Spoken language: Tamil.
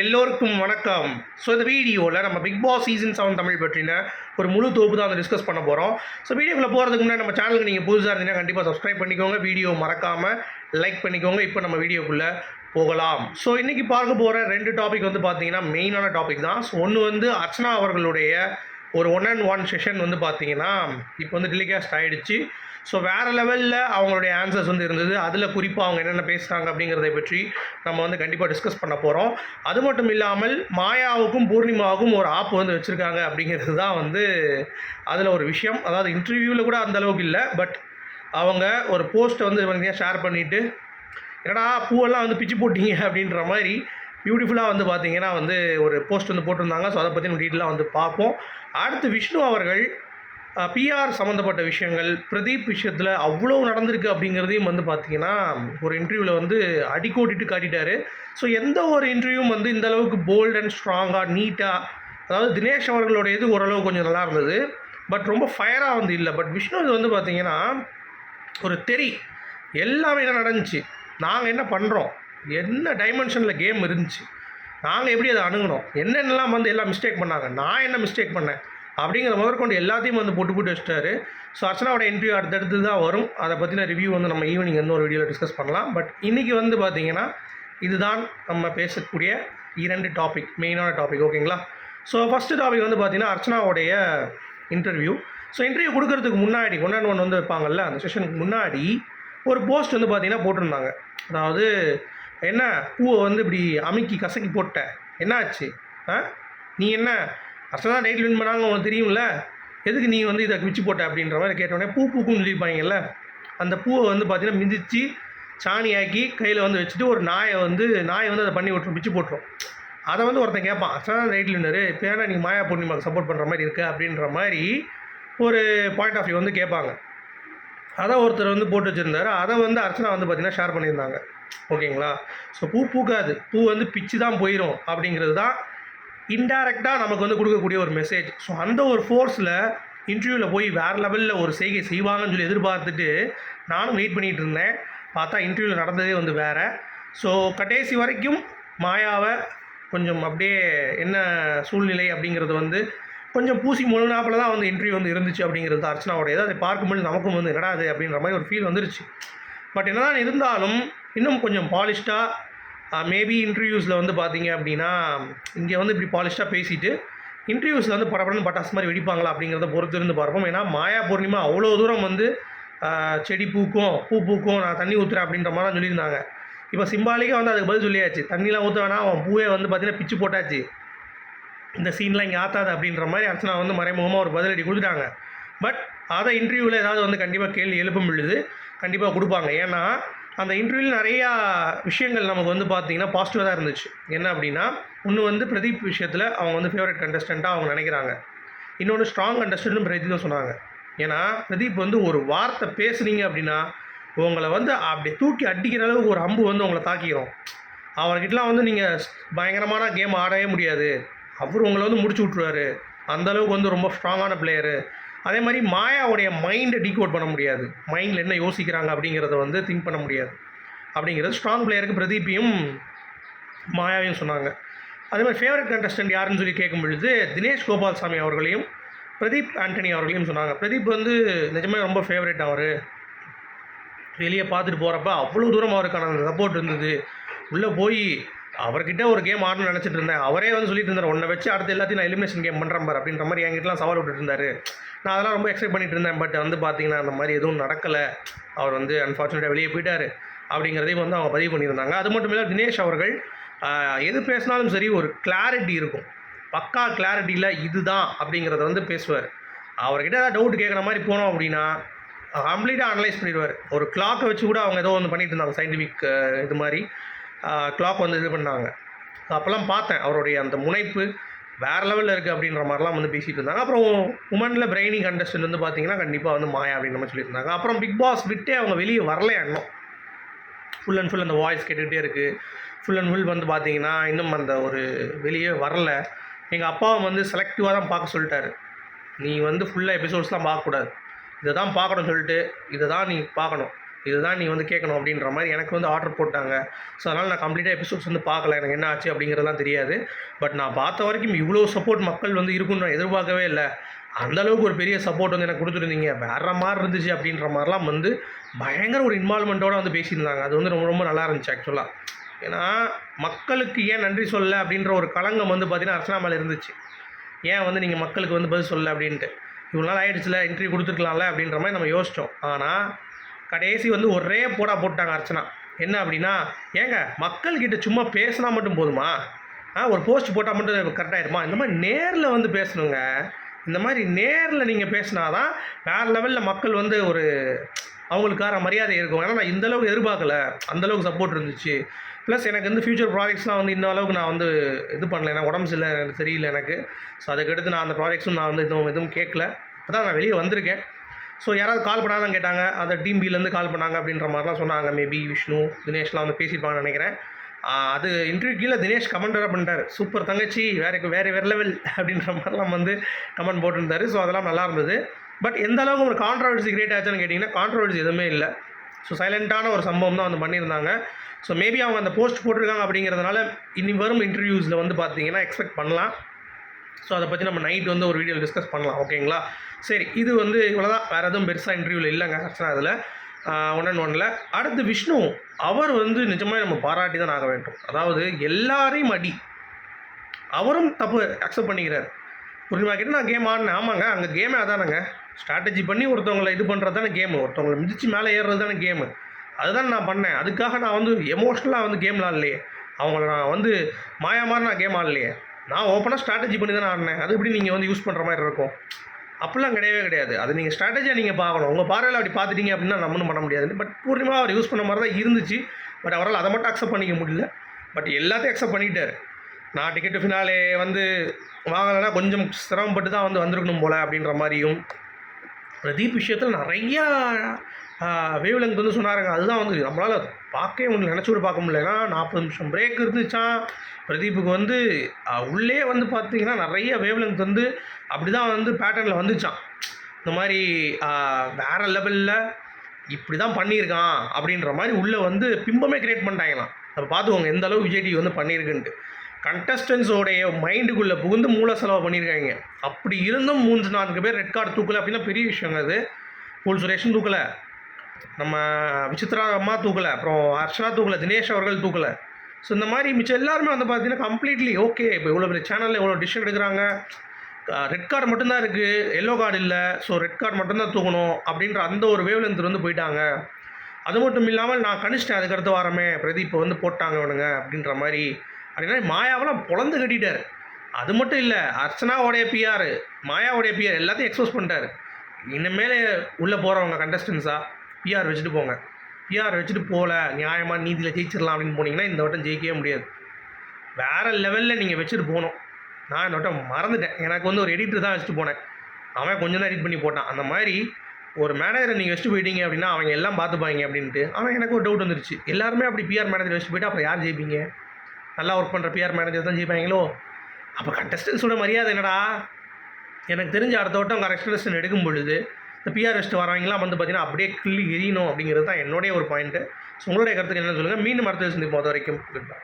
எல்லோருக்கும் வணக்கம். ஸோ இந்த வீடியோவில் நம்ம Bigg Boss season seven Tamil பற்றின ஒரு முழு தொகுப்பு தான் வந்து டிஸ்கஸ் பண்ண போகிறோம் ஸோ வீடியோக்குள்ளே போகிறதுக்கு முன்னாடி நம்ம சேனலுக்கு நீங்கள் புதுசாக இருந்தீங்கன்னா கண்டிப்பாக சப்ஸ்கிரைப் பண்ணிக்கோங்க. வீடியோ மறக்காமல் லைக் பண்ணிக்கோங்க. இப்போ நம்ம வீடியோக்குள்ளே போகலாம். ஸோ இன்றைக்கி பார்க்க போகிற ரெண்டு டாபிக் வந்து பார்த்தீங்கன்னா மெயினான டாபிக் தான். ஸோ ஒன்று வந்து அர்ச்சனா அவர்களுடைய ஒரு ஒன் அண்ட் ஒன் செஷன் வந்து பார்த்தீங்கன்னா இப்போ வந்து டெலிகாஸ்ட் ஆகிடுச்சு ஸோ வேறு லெவலில் அவங்களுடைய ஆன்சர்ஸ் வந்து இருந்தது. அதில் குறிப்பாக அவங்க என்னென்ன பேசுகிறாங்க அப்படிங்கிறத பற்றி நம்ம வந்து கண்டிப்பாக டிஸ்கஸ் பண்ண போகிறோம் அது மட்டும் இல்லாமல் மாயாவுக்கும் பூர்ணிமாவுக்கும் ஒரு ஆப் வந்து வச்சுருக்காங்க அப்படிங்கிறது தான் வந்து அதில் ஒரு விஷயம். அதாவது இன்டர்வியூவில் கூட அந்த அளவுக்கு இல்லை. பட் அவங்க ஒரு போஸ்ட்டை வந்து பார்த்தீங்கன்னா ஷேர் பண்ணிவிட்டு என்னடா பூவெல்லாம் வந்து பிச்சு போட்டீங்க? அப்படின்ற மாதிரி பியூட்டிஃபுல்லாக வந்து பார்த்தீங்கன்னா வந்து ஒரு போஸ்ட் வந்து போட்டிருந்தாங்க. ஸோ அதை பற்றி நம்ம டீட்டெயிலாக வந்து பார்ப்போம். அடுத்து விஷ்ணு அவர்கள் பிஆர் சம்மந்தப்பட்ட விஷயங்கள் பிரதீப் விஷயத்தில் அவ்வளோ நடந்திருக்கு அப்படிங்கிறதையும் வந்து பார்த்தீங்கன்னா ஒரு இன்டர்வியூவில் வந்து அடிக்கோட்டிட்டு காட்டிட்டாரு. ஸோ எந்த ஒரு இன்டர்வியூவும் வந்து இந்த அளவுக்கு போல்ட் அண்ட் ஸ்ட்ராங்காக நீட்டாக அதாவது தினேஷ் அவர்களோட இது ஓரளவு கொஞ்சம் நல்லா இருந்தது. பட் ரொம்ப ஃபயராக வந்து இல்லை. பட் விஷ்ணு இது வந்து பார்த்தீங்கன்னா ஒரு தெரி எல்லாமே என்ன நடந்துச்சு? நாங்கள் என்ன பண்ணுறோம் என்ன டைமென்ஷனில் கேம் இருந்துச்சு? நாங்கள் எப்படி அதை அணுகுனோம்? என்னென்னலாம் வந்து எல்லாம் மிஸ்டேக் பண்ணாங்க? நான் என்ன மிஸ்டேக் பண்ணேன்? அப்படிங்கிற முதற்கொண்டு எல்லாத்தையும் வந்து போட்டு போட்டு வச்சிட்டாரு. ஸோ அர்ச்சனாவோட இன்டர்வியூ அடுத்தடுத்து தான் வரும். அதை பற்றின ரிவ்யூ வந்து நம்ம ஈவினிங் வந்து ஒரு வீடியோவில் டிஸ்கஸ் பண்ணலாம். பட் இன்றைக்கி வந்து பார்த்தீங்கன்னா இதுதான் நம்ம பேசக்கூடிய இரண்டு டாபிக் மெயினான டாபிக் ஓகேங்களா ஸோ ஃபஸ்ட்டு டாபிக் வந்து பார்த்தீங்கன்னா அர்ச்சனாவுடைய இன்டர்வியூ ஸோ இன்டர்வியூ கொடுக்கறதுக்கு முன்னாடி ஒன் அண்ட் ஒன் வந்து வைப்பாங்கல்ல அந்த செஷனுக்கு முன்னாடி ஒரு போஸ்ட் வந்து பார்த்தீங்கன்னா போட்டிருந்தாங்க. அதாவது என்ன பூவை வந்து இப்படி அமுக்கி கசக்கி போட்ட என்னாச்சு? ஆ? நீ என்ன அர்ச்சனா நைட் வின் பண்ணாங்க உனக்கு தெரியும்ல? எதுக்கு நீ வந்து இதை பிச்சு போட்ட அப்படின்ற மாதிரி கேட்டோடனே பூ பூக்குன்னு சொல்லியிருப்பாங்கல்ல? அந்த பூவை வந்து பார்த்தீங்கன்னா மிதித்து சாணியாக்கி கையில் வந்து வச்சுட்டு ஒரு நாயை வந்து நாயை வந்து அதை பண்ணி விட்டுரும் பிச்சு போட்டுரும். அதை வந்து ஒருத்தன் கேட்பான் அர்ச்சனா நைட் வின்னர் இப்போ ஏன்னா நீ மாயா பூர்ணிமாவுக்கு சப்போர்ட் பண்ணுற மாதிரி இருக்குது அப்படின்ற மாதிரி ஒரு பாயிண்ட் ஆஃப் வியூ வந்து கேட்பாங்க. அதை ஒருத்தர் வந்து போட்டு வச்சுருந்தாரு. அதை வந்து அர்ச்சனா வந்து பார்த்திங்கன்னா ஷேர் பண்ணியிருந்தாங்க. ஓகேங்களா? ஸோ பூ பூக்காது. பூ வந்து பிச்சு தான் போயிடும் அப்படிங்கிறது தான் இன்டைரக்டாக நமக்கு வந்து கொடுக்கக்கூடிய ஒரு மெசேஜ் ஸோ அந்த ஒரு ஃபோர்ஸில் இன்டர்வியூவில் போய் வேறு லெவலில் ஒரு செய்கை செய்வாங்கன்னு சொல்லி எதிர்பார்த்துட்டு நானும் வெயிட் பண்ணிகிட்டு இருந்தேன். பார்த்தா இன்டர்வியூவில் நடந்ததே வந்து வேறு. ஸோ கடைசி வரைக்கும் மாயாவை கொஞ்சம் அப்படியே என்ன சூழ்நிலை அப்படிங்கிறது வந்து கொஞ்சம் பூசி முழுநாப்பில் தான் வந்து இன்டர்வியூ வந்து இருந்துச்சு அப்படிங்கிறது தான் அதை பார்க்கும்போது நமக்கும் வந்து என்னடா அப்படின்ற மாதிரி ஒரு ஃபீல் வந்துருச்சு. பட் என்னதான் இருந்தாலும் இன்னும் கொஞ்சம் பாலிஷ்டாக மேபி இன்டர்வியூஸில் வந்து பார்த்தீங்க அப்படின்னா இங்கே வந்து இப்படி பாலிஷ்டாக பேசிட்டு இன்டர்வியூஸில் வந்து படப்படன்னு பட்டாசு மாதிரி வெடிப்பாங்களா அப்படிங்கிறத பொறுத்து இருந்து பார்ப்போம். ஏன்னா மாயா பூர்ணிமா அவ்வளோ தூரம் வந்து செடி பூக்கும் பூ பூக்கும் நான் தண்ணி ஊற்றுறேன் அப்படின்ற மாதிரி தான் சொல்லியிருந்தாங்க. இப்போ சிம்பாலிக்காக வந்து அதுக்கு பதில் சொல்லியாச்சு. தண்ணிலாம் ஊற்ற அவன் பூவே வந்து பார்த்தீங்கன்னா பிச்சு போட்டாச்சு. இந்த சீன்லாம் இங்கே ஆத்தாது அப்படின்ற மாதிரி அர்ச்சனா வந்து மறைமுகமாக ஒரு பதிலடி கொடுத்துட்டாங்க. பட் அதை இன்டர்வியூவில் ஏதாவது வந்து கண்டிப்பாக கேள்வி எழுப்பும் பொழுது கண்டிப்பாக கொடுப்பாங்க. ஏன்னா அந்த இன்டர்வியூவில் நிறையா விஷயங்கள் நமக்கு வந்து பார்த்தீங்கன்னா பாசிட்டிவாக தான் இருந்துச்சு. என்ன அப்படின்னா ஒன்று வந்து பிரதீப் விஷயத்தில் அவங்க வந்து ஃபேவரட் கண்டஸ்டண்ட்டாக அவங்க நினைக்கிறாங்க. இன்னொன்று ஸ்ட்ராங் கண்டஸ்டன்ட்னு பிரதீப் தான் சொன்னாங்க. ஏன்னா பிரதீப் வந்து ஒரு வார்த்தை பேசுனீங்க அப்படின்னா உங்களை வந்து அப்படி தூக்கி அடிக்கிற அளவுக்கு ஒரு அம்பு வந்து உங்களை தாக்கிக்கிறோம் அவர்கிட்டலாம் வந்து நீங்கள் பயங்கரமான கேம் ஆடவே முடியாது. அவர் உங்களை வந்து முடிச்சு விட்ருவாரு அந்தளவுக்கு வந்து ரொம்ப ஸ்ட்ராங்கான பிளேயரு அதே மாதிரி மாயாவுடைய மைண்டை டீகோட் பண்ண முடியாது. மைண்டில் என்ன யோசிக்கிறாங்க அப்படிங்கிறத வந்து திங்க் பண்ண முடியாது. அப்படிங்கிறது ஸ்ட்ராங் பிளேயருக்கு பிரதீப்பையும் மாயாவையும் சொன்னாங்க. அதே மாதிரி ஃபேவரட் கண்டஸ்டன்ட் யாருன்னு சொல்லி கேட்கும் பொழுது தினேஷ் கோபால்சாமி அவர்களையும் பிரதீப் ஆண்டனி அவர்களையும் சொன்னாங்க. பிரதீப் வந்து நிஜமே ரொம்ப ஃபேவரட் அவர். வெளியே பார்த்துட்டு போகிறப்ப அவ்வளோ தூரம் அவருக்கான அந்த சப்போர்ட் இருந்தது. உள்ளே போய் அவர்கிட்ட ஒரு கேம் ஆடணும்னு நினச்சிட்டு இருந்தேன். அவரே வந்து சொல்லிட்டு இருந்தார் உன்னை வச்சு அடுத்து எல்லாத்தையும் நான் எலிமினேஷன் கேம் பண்ணுறேன் பார் அப்படின்ற மாதிரி என்கிட்டலாம் சவால் விட்டுட்டு இருந்தார். நான் அதெல்லாம் ரொம்ப எக்ஸ்பெக்ட் பண்ணிட்டு இருந்தேன். பட் வந்து பார்த்தீங்கன்னா அந்த மாதிரி எதுவும் நடக்கலை. அவர் வந்து அன்ஃபார்ச்சுனேட்டாக வெளியே போயிட்டார். அப்படிங்கிறதையும் வந்து அவங்க பதிவு பண்ணியிருந்தாங்க. அது மட்டும் இல்லை தினேஷ் அவர்கள் எது பேசினாலும் சரி ஒரு கிளாரிட்டி இருக்கும். பக்கா கிளாரிட்டியில் இதுதான் அப்படிங்கிறத வந்து பேசுவார். அவர்கிட்ட ஏதாவது டவுட் கேட்குற மாதிரி போனோம் அப்படின்னா கம்ப்ளீட்டாக அனலைஸ் பண்ணிடுவார். ஒரு கிளாக்கை வச்சு கூட அவங்க ஏதோ ஒன்று பண்ணிட்டு இருந்தாங்க சயின்டிஃபிக் இது மாதிரி. கிளாக் வந்து இது பண்ணாங்க. அப்போல்லாம் பார்த்தேன் அவருடைய அந்த முனைப்பு வேறு லெவலில் இருக்குது அப்படின்ற மாதிரிலாம் வந்து பேசிகிட்டு இருந்தாங்க. அப்புறம் உமனில் பிரெய்னி கண்டஸ்டன் வந்து பார்த்தீங்கன்னா கண்டிப்பாக வந்து மாயா அப்படின்ற மாதிரி சொல்லியிருந்தாங்க. அப்புறம் பிக் பாஸ் விட்டே அவங்க வெளியே வரல இன்னும்? ஃபுல் அண்ட் ஃபுல் அந்த வாய்ஸ் கேட்டுக்கிட்டே இருக்குது ஃபுல் அண்ட் ஃபுல் வந்து பார்த்தீங்கன்னா இன்னும் அந்த ஒரு வெளியே வரல. எங்கள் அப்பாவும் வந்து செலக்டிவாக தான் பார்க்க சொல்லிட்டாரு. நீ வந்து ஃபுல்லாக எபிசோட்ஸ்லாம் பார்க்கக்கூடாது. இதை தான் பார்க்கணும் சொல்லிட்டு இதை தான் நீ பார்க்கணும். இதுதான் நீ வந்து கேட்கணும் அப்படின்ற மாதிரி எனக்கு வந்து ஆர்டர் போட்டாங்க. ஸோ அதனால் நான் கம்ப்ளீட்டாக எபிசோட்ஸ் வந்து பார்க்கல. எனக்கு என்ன ஆச்சு அப்படிங்கிறதுலாம் தெரியாது. பட் நான் பார்த்த வரைக்கும் இவ்வளோ சப்போர்ட் மக்கள் வந்து இருக்குன்னு நான் எதிர்பார்க்கவே இல்லை. அந்தளவுக்கு ஒரு பெரிய சப்போர்ட் வந்து எனக்கு கொடுத்துருந்தீங்க. வேற மாதிரி இருந்துச்சு அப்படின்ற மாதிரிலாம் வந்து பயங்கர ஒரு இன்வால்மெண்ட்டோடு வந்து பேசியிருந்தாங்க. அது வந்து ரொம்ப ரொம்ப நல்லா இருந்துச்சு ஆக்சுவலாக ஏன்னா மக்களுக்கு ஏன் நன்றி சொல்ல அப்படின்ற ஒரு களங்கம் வந்து பார்த்திங்கன்னா அர்ச்சனா மேலே இருந்துச்சு. ஏன் வந்து நீங்கள் மக்களுக்கு வந்து பதில் சொல்ல அப்படின்ட்டு. இவ்வளோ நாள் ஆகிடுச்சுல இன்டர்வியூ கொடுத்துருக்கலாம்ல அப்படின்ற மாதிரி நம்ம யோசித்தோம் ஆனால் கடைசி வந்து ஒரே போடா போட்டாங்க அர்ச்சனா. என்ன அப்படின்னா ஏங்க மக்கள்கிட்ட சும்மா பேசினா மட்டும் போதுமா? ஆ ஒரு போஸ்ட் போட்டால் மட்டும் கரெக்டாகிடுமா இந்த மாதிரி நேரில் வந்து பேசணுங்க. இந்த மாதிரி நேரில் நீங்கள் பேசினாதான் வேறு லெவலில் மக்கள் வந்து ஒரு அவங்களுக்கான மரியாதை இருக்கும். ஏன்னா நான் இந்த அளவுக்கு எதிர்பார்க்கல. அந்த அளவுக்கு சப்போர்ட் இருந்துச்சு. ப்ளஸ் எனக்கு வந்து ஃபியூச்சர் ப்ராஜெக்ட்ஸ்லாம் வந்து இந்த அளவுக்கு நான் வந்து இது பண்ணல. ஏன்னா உடம்பு சரியில்லை எனக்கு சரியில்லை எனக்கு. ஸோ அதுக்கடுத்து நான் அந்த ப்ராஜெக்ட்ஸும் நான் வந்து எதுவும் எதுவும் கேட்கல. அதான் நான் வெளியே வந்திருக்கேன். ஸோ யாராவது கால் பண்ணாலும் கேட்டாங்க அந்த டீம் பிலேருந்து கால் பண்ணாங்க அப்படின்ற மாதிரிலாம் சொன்னாங்க. மேபி விஷ்ணு தினேஷ்லாம் வந்து பேசியிருப்பாங்கன்னு நினைக்கிறேன். அது இன்டர்வியூ கீழே தினேஷ் கமெண்டராக பண்ணிட்டார். சூப்பர் தங்கச்சி வேற வேறு வேறு லெவல் அப்படின்ற மாதிரிலாம் வந்து கமெண்ட் போட்டிருந்தாரு. ஸோ அதெல்லாம் நல்லா இருந்தது. பட் எந்த அளவுக்கு ஒரு கான்ட்ரவர்சி கிரியேட் ஆச்சுன்னு கேட்டிங்கன்னா கான்ட்ரவர்சி எதுவுமே இல்லை. ஸோ சைலண்ட்டான ஒரு சம்பவம் தான் வந்து பண்ணியிருந்தாங்க. ஸோ மேபி அவங்க அந்த போஸ்ட் போட்டிருக்காங்க அப்படிங்கிறதுனால இனி வரும் இன்டர்வியூஸில் வந்து பார்த்தீங்கன்னா எக்ஸ்பெக்ட் பண்ணலாம். ஸோ அதை பற்றி நம்ம நைட் வந்து ஒரு வீடியோ டிஸ்கஸ் பண்ணலாம் ஓகேங்களா சரி இது வந்து இவ்வளோதான் வேறு எதுவும் பெருசாக இன்டர்வியூவில் இல்லைங்க அர்ச்சனா அதில். ஒன் அண்ட் ஒனில் அடுத்து விஷ்ணு அவர் வந்து நிஜமாக நம்ம பாராட்டி தான் ஆக வேண்டும். அதாவது எல்லாரையும் அடி. அவரும் தப்பு அக்செப்ட் பண்ணிக்கிறார். புரியுமா? கேட்டால் நான் கேம் ஆடினேன். ஆமாங்க அங்கே கேமே அதானங்க. ஸ்ட்ராட்டஜி பண்ணி ஒருத்தவங்களை இது பண்ணுறது தானே கேமு ஒருத்தவங்களை மிதித்து மேலே ஏறுறது தானே கேமு அதுதான் நான் பண்ணேன். அதுக்காக நான் வந்து எமோஷ்னலாக வந்து கேம் ஆடலையே. அவங்கள நான் வந்து மாயா மாதிரி நான் கேம் ஆடலையே. நான் ஓப்பனாக ஸ்ட்ராட்டஜி பண்ணி தான் ஆடினேன். அது எப்படி நீங்கள் வந்து யூஸ் பண்ணுற மாதிரி இருக்கும்? அப்படிலாம் கிடையவே கிடையாது. அது நீங்கள் ஸ்ட்ராட்டஜியாக நீங்கள் பார்க்கணும். உங்கள் பார்வையில் அப்படி பார்த்துட்டீங்க அப்படின்னா நம்மளும் பண்ண முடியாது. பட் பூர்ணிமா அவர் யூஸ் பண்ண மாதிரி தான் இருந்துச்சு. பட் அவரால் அதை மட்டும் அக்செப்ட் பண்ணிக்க முடியல. பட் எல்லாத்தையும் அக்செப்ட் பண்ணிட்டார் நான் டிக்கெட்டு ஃபினாலே வந்து வாங்கலைன்னா கொஞ்சம் சிரமப்பட்டு தான் வந்து வந்திருக்கணும் போல் அப்படின்ற மாதிரியும். பிரதீப் விஷயத்தில் நிறையா வேவ் லெங்க் வந்து சொன்னாருங்க. அதுதான் வந்து நம்மளால் பார்க்கவே முடியல நினச்சி கூட பார்க்க முடியல. ஏன்னா நாற்பது நிமிஷம் பிரேக் இருந்துச்சான் பிரதீப்புக்கு வந்து உள்ளே வந்து பார்த்தீங்கன்னா நிறைய வேவ் லெங்க் வந்து அப்படி தான் வந்து பேட்டர்னில் வந்துச்சான் இந்த மாதிரி வேறு லெவலில் இப்படி தான் பண்ணியிருக்கான் அப்படின்ற மாதிரி உள்ளே வந்து பிம்பமே கிரியேட் பண்ணிட்டாங்களாம். அப்போ பார்த்துக்கோங்க எந்த அளவு விஜய் டிவி வந்து பண்ணியிருக்குன்ட்டு. கண்டஸ்டன்ஸோடைய மைண்டுக்குள்ளே புகுந்து மூல செலவு பண்ணியிருக்காங்க. அப்படி இருந்தும் மூன்று நான்கு பேர் ரெட் கார்டு தூக்கல அப்படின்னா பெரிய விஷயங்க அது. கூல் சுரேஷும் தூக்கலை. நம்ம விசித்ரா அம்மா தூக்கலை அப்புறம் அர்ச்சனா தூக்கல தினேஷ் அவர்கள் தூக்கலை. ஸோ இந்த மாதிரி மிச்சம் எல்லாருமே வந்து பார்த்தீங்கன்னா கம்ப்ளீட்லி ஓகே இப்போ இவ்வளோ பெரிய சேனலில் இவ்வளோ டிசிஷன் எடுக்கிறாங்க. ரெட் கார்டு மட்டும்தான் இருக்குது எல்லோ கார்டு இல்லை. ஸோ ரெட் கார்டு மட்டும்தான் தூக்கணும் அப்படின்ற அந்த ஒரு வேவ் லென்த் வந்து போயிட்டாங்க. அது மட்டும் இல்லாமல் நான் கணிச்சிட்டேன் அதுக்கடுத்த வாரமே பிரதீப் வந்து போட்டாங்க இவனுங்க அப்படின்ற மாதிரி. அப்படின்னா மாயாவெல்லாம் பொழந்து கட்டிட்டார். அது மட்டும் இல்லை அர்ச்சனாவோடைய பிஆர் மாயாவோடைய பிஆர் எல்லாத்தையும் எக்ஸ்போஸ் பண்ணிட்டார். இனிமேல் உள்ளே போகிறவங்க கண்டஸ்டன்ஸாக பிஆர் வச்சுட்டு போங்க. பிஆர் வச்சுட்டு போகல நியாயமாக நீதியில் ஜெயிச்சிடலாம் அப்படின்னு போனீங்கன்னா இந்த வட்டம் ஜெயிக்கவே முடியாது. வேறு லெவலில் நீங்கள் வச்சுட்டு போகணும். நான் இந்த வட்டம் மறந்துட்டேன். எனக்கு வந்து ஒரு எடிட்டர் தான் வச்சுட்டு போனேன். அவன் கொஞ்சம் தான் எடிட் பண்ணி போட்டான். அந்த மாதிரி ஒரு மேனேஜரை நீங்கள் வச்சுட்டு போயிட்டீங்க அப்படின்னா அவங்க எல்லாம் பார்த்துப்பாங்க அப்படின்ட்டு அவன் எனக்கு ஒரு டவுட் வந்துருச்சு. எல்லாருமே அப்படி பிஆர் மேனேஜர் வச்சுட்டு போயிட்டு அப்புறம் யார் ஜெயிப்பீங்க? நல்லா ஒர்க் பண்ணுற பிஆர் மேனேஜர் தான் ஜெயிப்பாங்களோ? அப்போ கண்டஸ்டன்ஸோட மரியாதை என்னடா? எனக்கு தெரிஞ்ச அடுத்த வட்டம் கரெக்ஷனஸ்டன் எடுக்கும் பொழுது இந்த பிஆர்எஸ்ட் வரவங்களாம் வந்து பார்த்தீங்கன்னா அப்படியே கிள்ளி எரியணும் அப்படிங்கிறது தான் என்னுடைய ஒரு பாயிண்ட்டு ஸோ உங்களுடைய கருத்துக்கு என்னென்னு சொல்லுங்கள் மீண்டும் அடுத்த சந்திப்போம். அது வரைக்கும் குட் பை